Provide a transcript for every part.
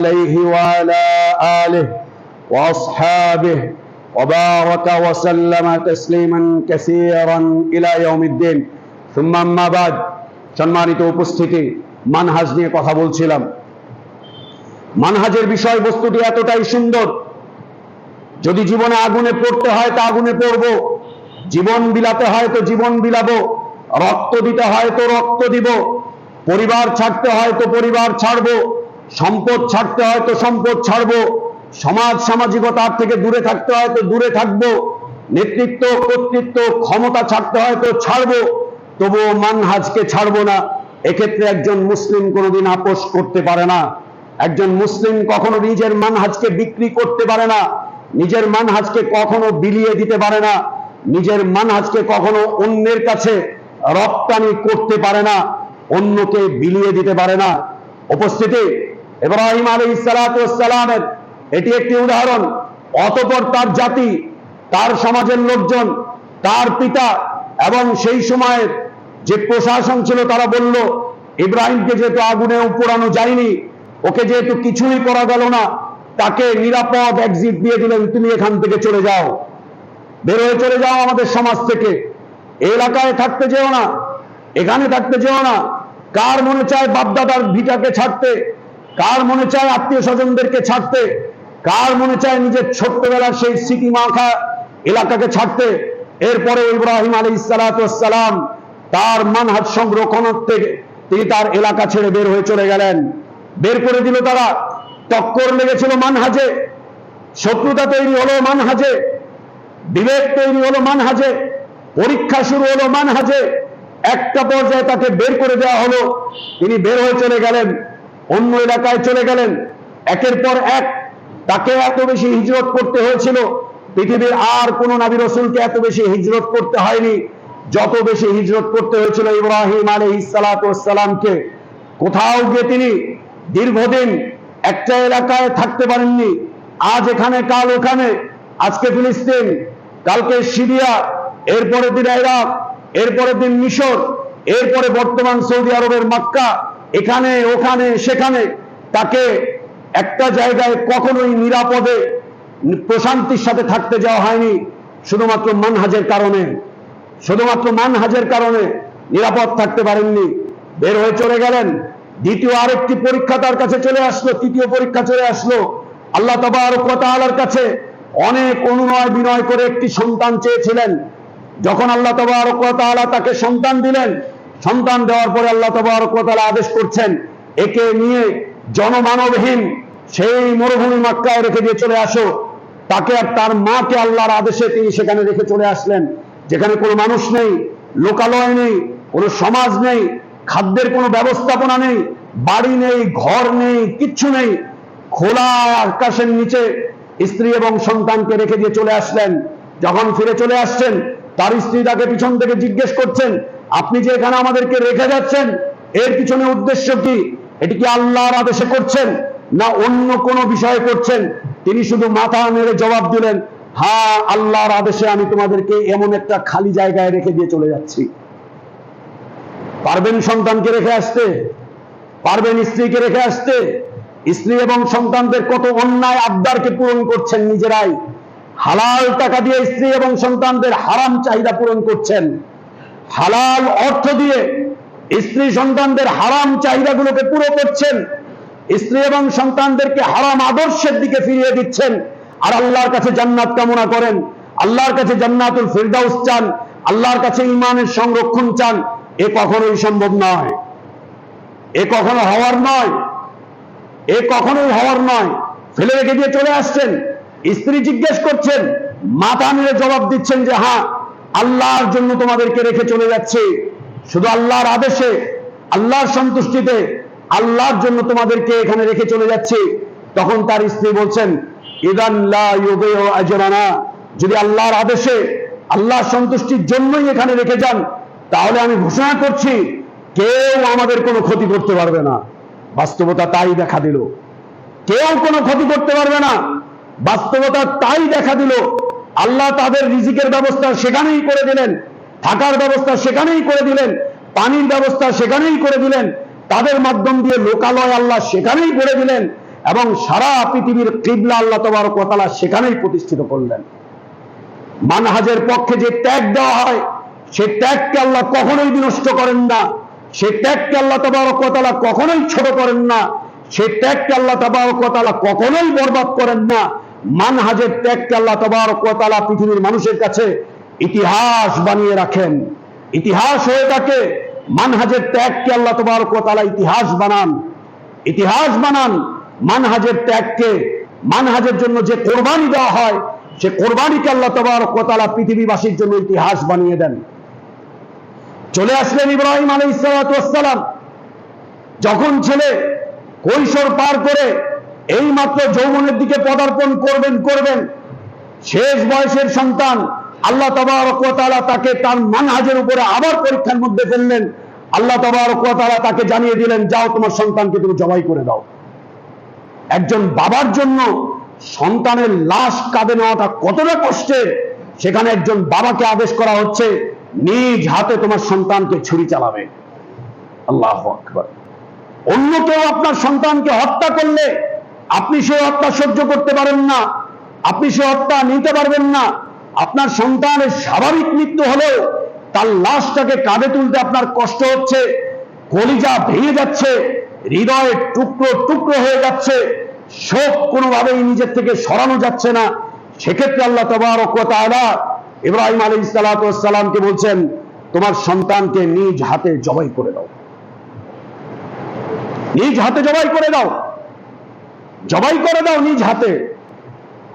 عليه وعلى آله وأصحابه وبارك وسلم تسليما كثيرا إلى يوم الدين ثم أما بعد সম্মানিত উপস্থিতি মানহাজ নিয়ে কথা বলছিলাম মানহাজের বিষয়বস্তুটি এতটাই সুন্দর যদি জীবনে আগুনে পড়তে হয় তা আগুনে পড়ব জীবন বিলাতে হয় তো জীবন বিলাবো রক্ত দিতে হয় তো রক্ত দিব পরিবার ছাড়তে হয় তো পরিবার ছাড়বো সম্পদ ছাড়তে হয় তো সম্পদ ছাড়বো। সমাজ সামাজিকতার থেকে দূরে থাকতে হয় তো দূরে থাকব। নেতৃত্ব, কর্তৃত্ব, ক্ষমতা ছাড়তে হয় তো ছাড়বো। তবুও মানহাজকে ছাড়বো না। এক্ষেত্রে একজন মুসলিম কোনোদিন আপোষ করতে পারে না। একজন মুসলিম কখনো নিজের মানহাজকে বিক্রি করতে পারে না। নিজের মানহাজকে কখনো বিলিয়ে দিতে পারে না। নিজের মানহাজকে কখনো অন্যের কাছে রপ্তানি করতে পারে না। অন্যকে বিলিয়ে দিতে পারে না। উপস্থিতি ইব্রাহিম আলী সালামের এটি একটি উদাহরণ। অতপর তার জাতি, তার সমাজের লোকজন, তার পিতা এবং সেই সময়ের যে প্রশাসন ছিল তারা বলল, ইব্রাহিমকে যেহেতু আগুনে পোড়ানো যায়নি, ওকে যেহেতু কিছুই করা গেল না, তাকে নিরাপদ এক্সিট দিয়ে দিলেন, তুমি এখান থেকে চলে যাও। বের হয়ে চলে যাও আমাদের সমাজ থেকে। এলাকায় থাকতে যেও না, এখানে থাকতে যেও না। কার মনে চায় বাপদাদার ভিটাকে ছাড়তে? কার মনে চায় আত্মীয় স্বজনদেরকে ছাড়তে? কার মনে চায় নিজের ছোট্টবেলার সেই স্মৃতি মাখা এলাকাকে ছাড়তে? এরপরে ইব্রাহিম আলী সালাম তার মানহাজ সংরক্ষণ থেকে তিনি তার এলাকা ছেড়ে বের হয়ে চলে গেলেন। বের করে দিল তারা। টক্কর লেগেছিল মানহাজে। শত্রুতা তৈরি হলো মানহাজে। বিবেক তৈরি হলো মানহাজে। পরীক্ষা শুরু হলো মানহাজে। একটা পর্যায়ে তাকে বের করে দেওয়া হলো। তিনি বের হয়ে চলে গেলেন। অন্য এলাকায় চলে গেলেন। একের পর এক তাকে এত বেশি হিজরত করতে হয়েছিল। পৃথিবীর আর কোন নাবি রসুলকে এত বেশি হিজরত করতে হয়নি। যত বেশি হিজরত করতে হয়েছিল ইব্রাহিম আলী ইসালাতামকে কোথাও গিয়ে তিনি দীর্ঘদিন একটা এলাকায় থাকতে পারেননি। আজ এখানে, কাল ওখানে, আজকে ফিলিস্তিন, কালকে সিরিয়া এরপরে দিন ইরাক এরপরে দিন মিশর, এরপরে বর্তমান সৌদি আরবের মক্কা। এখানে, ওখানে, সেখানে তাকে একটা জায়গায় কখনোই নিরাপদে প্রশান্তির সাথে থাকতে যাওয়া হয়নি, শুধুমাত্র মানহাজের কারণে। শুধুমাত্র মানহাজের কারণে নিরাপদ থাকতে পারেননি। বের হয়ে চলে গেলেন। দ্বিতীয় আরেকটি পরীক্ষা তার কাছে চলে আসলো, তৃতীয় পরীক্ষা চলে আসলো। আল্লাহ তবার কাছে অনেক অনুনয় বিনয় করে একটি সন্তান চেয়েছিলেন। যখন আল্লাহ তবরকতালা তাকে সন্তান দিলেন সন্তান দেওয়ার পরে আল্লাহ তবরকতালা আদেশ করছেন, একে নিয়ে জনমানবহীন সেই মরুভূমি মাক্কায় রেখে দিয়ে চলে আসো। তাকে আর তার মাকে আল্লাহর আদেশে তিনি সেখানে রেখে চলে আসলেন। যেখানে কোনো মানুষ নেই, লোকালয় নেই, কোনো সমাজ নেই, খাদ্যের কোনো ব্যবস্থাপনা নেই, বাড়ি নেই, ঘর নেই, কিচ্ছু নেই। খোলা আকাশের নিচে স্ত্রী এবং সন্তানকে রেখে দিয়ে চলে আসলেন। যখন ফিরে চলে আসছেন, তার স্ত্রী তাকে পিছন থেকে জিজ্ঞেস করছেন আপনি যে এখানে আমাদেরকে রেখে যাচ্ছেন, এর পিছনে উদ্দেশ্য কি? এটি কি আল্লাহর আদেশে করছেন, না অন্য কোনো বিষয়ে করছেন? তিনি শুধু মাথা নেড়ে জবাব দিলেন হ্যাঁ আল্লাহর আদেশে আমি তোমাদেরকে এমন একটা খালি জায়গায় রেখে দিয়ে চলে যাচ্ছি। পারবেন সন্তানকে রেখে আসতে? পারবেন স্ত্রীকে রেখে আসতে? স্ত্রী এবং সন্তানদের কত অন্যায় আবদারকে পূরণ করছেন নিজেরাই? হালাল টাকা দিয়ে স্ত্রী এবং সন্তানদের হারাম চাহিদা পূরণ করছেন। হালাল অর্থ দিয়ে স্ত্রী সন্তানদের হারাম চাহিদাগুলোকে পুরো করছেন, স্ত্রী এবং সন্তানদেরকে হারাম আদর্শের দিকে ফিরিয়ে দিচ্ছেন, আর আল্লাহর কাছে জান্নাত কামনা করেন। আল্লাহর কাছে জান্নাতুল ফিরদাউস চান, আল্লাহর কাছে ইমানের সংরক্ষণ চান, এ কখনোই সম্ভব নয়। এ কখনো হওয়ার নয়। এ কখনোই হওয়ার নয়। ফেলে রেখে দিয়ে চলে আসছেন। স্ত্রী জিজ্ঞেস করছেন মাথা নিয়ে জবাব দিচ্ছেন যে হ্যাঁ আল্লাহর জন্য তোমাদেরকে রেখে চলে যাচ্ছে। শুধু আল্লাহর আদেশে, আল্লাহর সন্তুষ্টিতে আল্লাহর জন্য তোমাদেরকে এখানে রেখে চলে যাচ্ছে। তখন তার স্ত্রী বলছেন যদি আল্লাহর আদেশে, আল্লাহর সন্তুষ্টির জন্যই এখানে রেখে যান, তাহলে আমি ঘোষণা করছি, কেউ আমাদের কোনো ক্ষতি করতে পারবে না। বাস্তবতা তাই দেখা দিল। কেউ কোনো ক্ষতি করতে পারবে না। বাস্তবতা তাই দেখা দিল আল্লাহ তাদের রিজিকের ব্যবস্থা সেখানেই করে দিলেন, থাকার ব্যবস্থা সেখানেই করে দিলেন, পানির ব্যবস্থা সেখানেই করে দিলেন, তাদের মাধ্যম দিয়ে লোকালয় আল্লাহ সেখানেই করে দিলেন এবং সারা পৃথিবীর কিবলা আল্লাহ তবরক ওয়া তাআলা সেখানেই প্রতিষ্ঠিত করলেন। মানহাজের পক্ষে যে ত্যাগ দেওয়া হয়, সে ত্যাগকে আল্লাহ কখনোই বিনষ্ট করেন না, সে ত্যাগকে আল্লাহ তবরকতালা কখনোই ছোট করেন না, সে ত্যাগকে আল্লাহ তবরকতালা কখনোই বরবাদ করেন না মানহাজের ত্যাগকে আল্লাহ তবরকতালা পৃথিবীর মানুষের কাছে ইতিহাস বানিয়ে রাখেন। ইতিহাস হয়ে থাকে, মানহাজের ত্যাগকে আল্লাহ তবরকতালা ইতিহাস বানান। ইতিহাস বানান, মানহাজের ত্যাগকে, মানহাজের জন্য যে কোরবানি দেওয়া হয়, সে কোরবানিকে আল্লাহ তবরকতালা পৃথিবীবাসীর জন্য ইতিহাস বানিয়ে দেন। চলে আসলেন ইব্রাহিম আলী ইসালাম যখন ছেলে কৈশোর পার করে এই মাত্র যৌবনের দিকে পদার্পণ করবেন করবেন। শেষ বয়সের সন্তান, আল্লাহ তবরকতালা তাকে তার মানহাজের উপরে আবার পরীক্ষার মধ্যে ফেললেন। আল্লাহ তবরকতালা তাকে জানিয়ে দিলেন, যাও তোমার সন্তানকে তুমি জবাই করে দাও। একজন বাবার জন্য সন্তানের লাশ কাঁদে নেওয়াটা কতটা কষ্টের, সেখানে একজন বাবাকে আদেশ করা হচ্ছে, নিজ হাতে তোমার সন্তানকে ছুরি চালাবে। আল্লাহ অন্য কেউ আপনার সন্তানকে হত্যা করলে আপনি সে হত্যা সহ্য করতে পারেন না। আপনি সে হত্যা নিতে পারবেন না। আপনার সন্তানের স্বাভাবিক মৃত্যু হলেও তার লাশটাকে কাঁধে তুলতে আপনার কষ্ট হচ্ছে, কলিজা ভেঙে যাচ্ছে, হৃদয়ের টুকরো টুকরো হয়ে যাচ্ছে, শোক কোনোভাবেই নিজের থেকে সরানো যাচ্ছে না। সেক্ষেত্রে আল্লাহ তবারক ওয়া তাআলা ইব্রাহিম আলী সালাতামকে বলছেন, তোমার সন্তানকে নিজ হাতে জবাই করে দাও। নিজ হাতে জবাই করে দাও। জবাই করে দাও নিজ হাতে।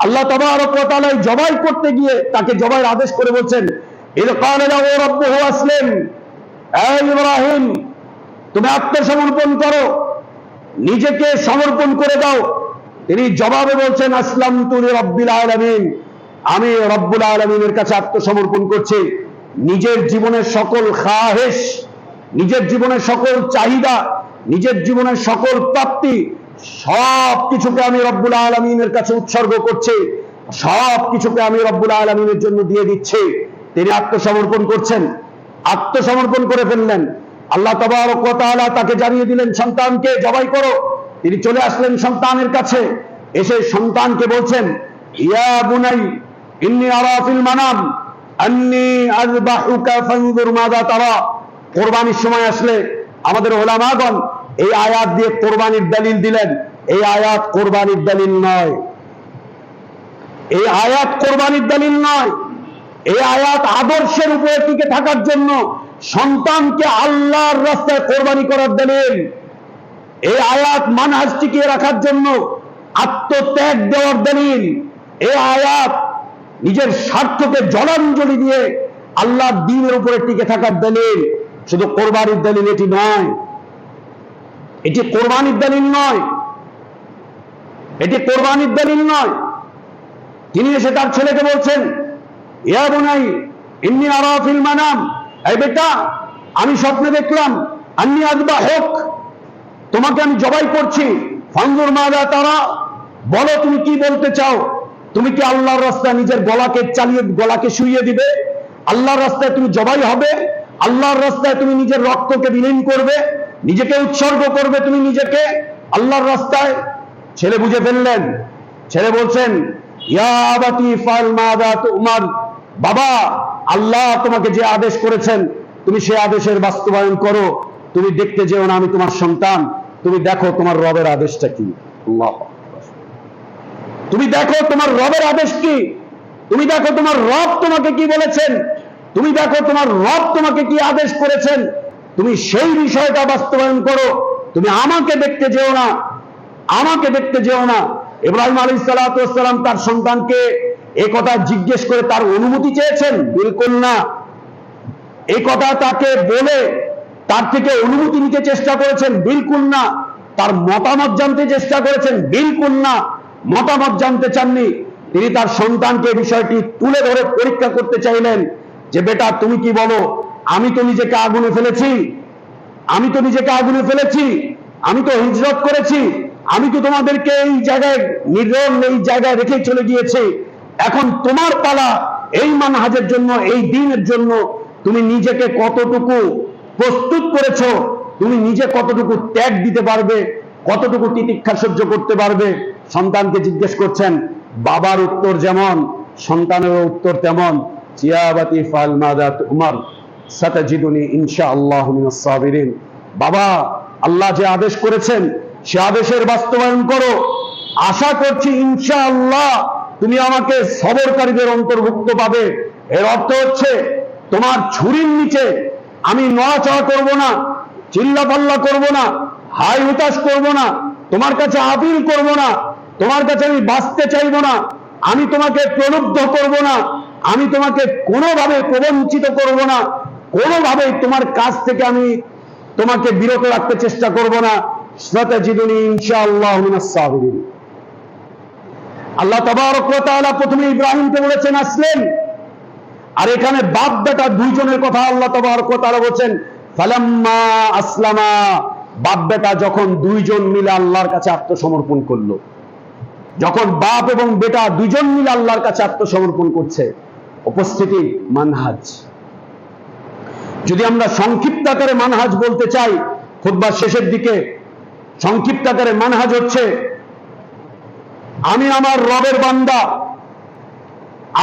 আল্লাহ ওয়া তাআলা জবাই করতে গিয়ে তাকে জবাইয়ের আদেশ করে বলছেন এই ইব্রাহিম, তুমি আত্মসমর্পণ করো। নিজেকে সমর্পণ করে দাও। তিনি জবাবে বলছেন আসলাম তুলি রব্বিল আলামিন। আমি রব্বুল আলমিনের কাছে আত্মসমর্পণ করছি। নিজের জীবনের সকল খাহেস নিজের জীবনের সকল চাহিদা, নিজের জীবনের সকল প্রাপ্তি সব কিছুকে আমি রব্বুল আলমিনের কাছে উৎসর্গ করছে। সব কিছুকে আমি রব্বুল আলমিনের জন্য দিয়ে দিচ্ছে। তিনি আত্মসমর্পণ করছেন, আত্মসমর্পণ করে ফেললেন। আল্লাহ তবারক ওয়া তাকে জানিয়ে দিলেন, সন্তানকে জবাই করো। তিনি চলে আসলেন সন্তানের কাছে। এসে সন্তানকে বলছেন, ইয়া বুনাই, ইন্নি আরা ফিল মানাম, আন্নি আযবাহুকা, ফানজুর তারা। কোরবানির সময় আসলে আমাদের ওলামাগণ এই আয়াত দিয়ে কোরবানির দলিল দিলেন। এই আয়াত কোরবানির দলিল নয়। এই আয়াত কোরবানির দলিল নয়। এই আয়াত আদর্শের উপরে টিকে থাকার জন্য সন্তানকে আল্লাহর রাস্তায় কোরবানি করার দলিল। এই আয়াত মানহাজ টিকিয়ে রাখার জন্য আত্মত্যাগ দেওয়ার দলিল। এই আয়াত নিজের স্বার্থকে জলাঞ্জলি দিয়ে আল্লাহ দিনের উপরে টিকে থাকার দলিল। শুধু কোরবানির দলিল এটি নয়। এটি কোরবানির দলিল নয়। এটি কোরবানির দলিল নয়। তিনি এসে তার ছেলেকে বলছেন, ইয়া বোনাই, ইন্নি আরাফিল মানাম। এই বেটা, আমি স্বপ্নে দেখলাম, আন্নি আজবা হোক, তোমাকে আমি জবাই করছি। ফাঙ্গুর মাদা তারা, বলো তুমি কি বলতে চাও? তুমি কি আল্লাহর রাস্তায় নিজের গলাকে চালিয়ে, গলাকে শুইয়ে দিবে? আল্লাহর রাস্তায় তুমি জবাই হবে? আল্লাহর রাস্তায় তুমি নিজের রক্তকে বিলীন করবে? নিজেকে উৎসর্গ করবে তুমি নিজেকে। আল্লাহর রাস্তায় ছেলে বুঝে ফেললেন। ছেলে বলছেন বাবা, আল্লাহ তোমাকে যে আদেশ করেছেন, তুমি সে আদেশের বাস্তবায়ন করো। তুমি দেখতে যেও না আমি তোমার সন্তান। তুমি দেখো তোমার রবের আদেশটা কি। তুমি দেখো তোমার রবের আদেশ কি? তুমি দেখো তোমার রব তোমাকে কি বলেছেন? তুমি দেখো তোমার রব তোমাকে কি আদেশ করেছেন? তুমি সেই বিষয়টা বাস্তবায়ন করো। তুমি আমাকে দেখতে যেও না। আমাকে দেখতে যেও না। ইব্রাহিম আলী সালাতাম তার সন্তানকে এ কথা জিজ্ঞেস করে তার অনুমতি চেয়েছেন? বিলকুল না। এই কথা তাকে বলে তার থেকে অনুমতি নিতে চেষ্টা করেছেন? বিলকুল না। তার মতামত জানতে চেষ্টা করেছেন? বিলকুল না। মতামত জানতে চাননি। তিনি তার সন্তানকে বিষয়টি তুলে ধরে পরীক্ষা করতে চাইলেন যে, বেটা, তুমি কি বলো? আমি তো নিজেকে আগুনে ফেলেছি। আমি তো নিজেকে আগুনে ফেলেছি। আমি তো হিজরত করেছি। আমি তো তোমাদেরকে এই জায়গায় নির্জন এই জায়গায় রেখে চলে গিয়েছি। এখন তোমার পালা এই মানহাজের জন্য, এই দিনের জন্য তুমি নিজেকে কতটুকু প্রস্তুত করেছ, তুমি নিজে কতটুকু ত্যাগ দিতে পারবে, কতটুকু তিতিক্ষা সহ্য করতে পারবে? সন্তানকে জিজ্ঞেস করছেন, বাবার উত্তর যেমন সন্তানের উত্তর তেমন। চিয়াবাতি ফাল মাদাত উমর। বাবা, আল্লাহ যে আদেশ করেছেন, সে আদেশের বাস্তবায়ন করো। আশা করছি ইনশা আল্লাহ তুমি আমাকে সবরকারীদের অন্তর্ভুক্ত পাবে। এর অর্থ হচ্ছে, তোমার ছুরির নিচে আমি নড়াচড়া করব না, চিল্লাপাল্লা করব না, হাই হুতাশ করব না, তোমার কাছে আপিল করব না, তোমার কাছে আমি বাঁচতে চাইব না, আমি তোমাকে প্রলুব্ধ করব না, আমি তোমাকে কোনোভাবে প্রবঞ্চিত করব না কোনোভাবে তোমার কাছ থেকে আমি তোমাকে বিরত রাখতে চেষ্টা করব না। সতাজিদুনি ইনশাআল্লাহ সাবিরিন। আল্লাহ তাবারক প্রথমে ইব্রাহিমকে বলেছেন, আসলেন। আর এখানে বাপ বেটা দুইজনের কথা আল্লাহ তাবারক ওয়া তাআলা ফালাম্মা আসলামা। বাপ বেটা যখন দুইজন মিলে আল্লাহর কাছে আত্মসমর্পণ করল, যখন বাপ এবং বেটা দুইজন মিলে আল্লাহর কাছে আত্মসমর্পণ করছে, উপস্থিতি মানহাজ। যদি আমরা সংক্ষিপ্ত আকারে মানহাজ বলতে চাই, খুতবার শেষের দিকে সংক্ষিপ্ত আকারে মানহাজ হচ্ছে, আমি আমার রবের বান্দা,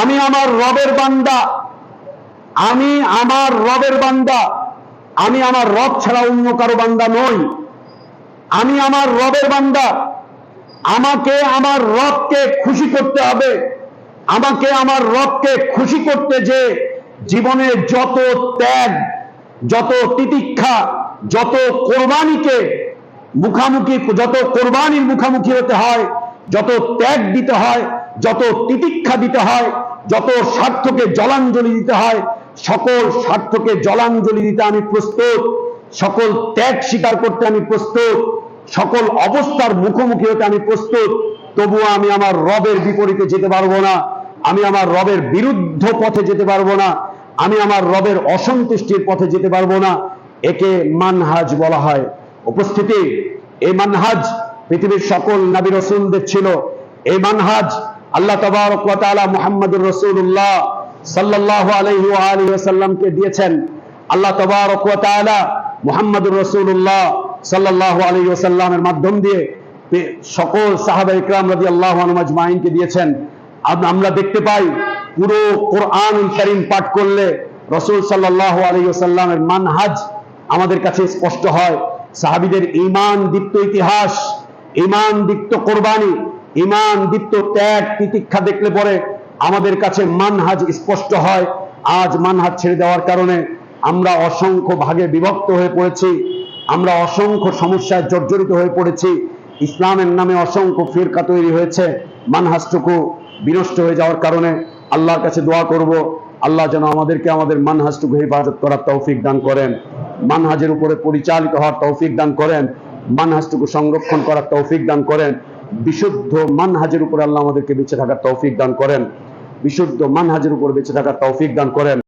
আমি আমার রবের বান্দা, আমি আমার রবের বান্দা, আমি আমার রব ছাড়া অন্য কারও বান্দা নই। আমি আমার রবের বান্দা, আমাকে আমার রবকে খুশি করতে হবে, আমাকে আমার রবকে খুশি করতে যে জীবনে যত ত্যাগ যত তিতিক্ষা, যত কোরবানিকে মুখামুখি, যত কোরবানির মুখামুখি হতে হয়, যত ত্যাগ দিতে হয়, যত তিতিক্ষা দিতে হয়, যত স্বার্থকে জলাঞ্জলি দিতে হয়, সকল স্বার্থকে জলাঞ্জলি দিতে আমি প্রস্তুত, সকল ত্যাগ স্বীকার করতে আমি প্রস্তুত, সকল অবস্থার মুখোমুখি হতে আমি প্রস্তুত, তবুও আমি আমার রবের বিপরীতে যেতে পারব না, আমি আমার রবের বিরুদ্ধ পথে যেতে পারব না আমি আমার রবের অসন্তুষ্টির পথে যেতে পারব না। একে মানহাজ বলা হয়। উপস্থিতি, এই মানহাজ পৃথিবীর সকল নাবি রসুলদের ছিল। এই মানহাজ আল্লাহ তবারক ওয়া রসুল্লাহ মুহাম্মদুর আলাইহি ওয়া আলিহি ওয়াসাল্লামকে দিয়েছেন। আল্লাহ তবারক ওয়া তাআলা মুহাম্মদুর রাসূলুল্লাহ সাল্লাল্লাহু মাধ্যম দিয়ে সকল সাহাবা ইকরাম রাদিয়াল্লাহু আনহুম আজমাইনকে দিয়েছেন। আমরা দেখতে পাই পুরো কোরআন কারীম পাঠ করলে রাসূল সাল্লাল্লাহু আলাইহি ওয়াসাল্লামের মানহাজ আমাদের কাছে স্পষ্ট হয়। সাহাবীদের ঈমান দীপ্ত ইতিহাস, ঈমান দীপ্ত কোরবানি, ঈমান দীপ্ত ত্যাগ, তিতিক্ষা দেখলে পরে আমাদের কাছে মানহাজ স্পষ্ট হয়। আজ মানহাজ ছেড়ে দেওয়ার কারণে আমরা অসংখ্য ভাগে বিভক্ত হয়ে পড়েছি, আমরা অসংখ্য সমস্যায় জর্জরিত হয়ে পড়েছি। ইসলামের নামে অসংখ্য ফিরকা তৈরি হয়েছে। মানহাজটুকু বিনষ্ট হয়ে যাওয়ার কারণে আল্লাহর কাছে দোয়া করব। আল্লাহ যেন আমাদেরকে আমাদের মানহাজটুকু হেফাজত করার তৌফিক দান করেন। মানহাজের উপরে পরিচালিত হওয়ার তৌফিক দান করেন। মানহাজটুকু সংরক্ষণ করার তৌফিক দান করেন। বিশুদ্ধ মানহাজের উপরে আল্লাহ আমাদেরকে বেঁচে থাকার তৌফিক দান করেন। বিশুদ্ধ মানহাজের উপর বেঁচে থাকার তৌফিক দান করেন।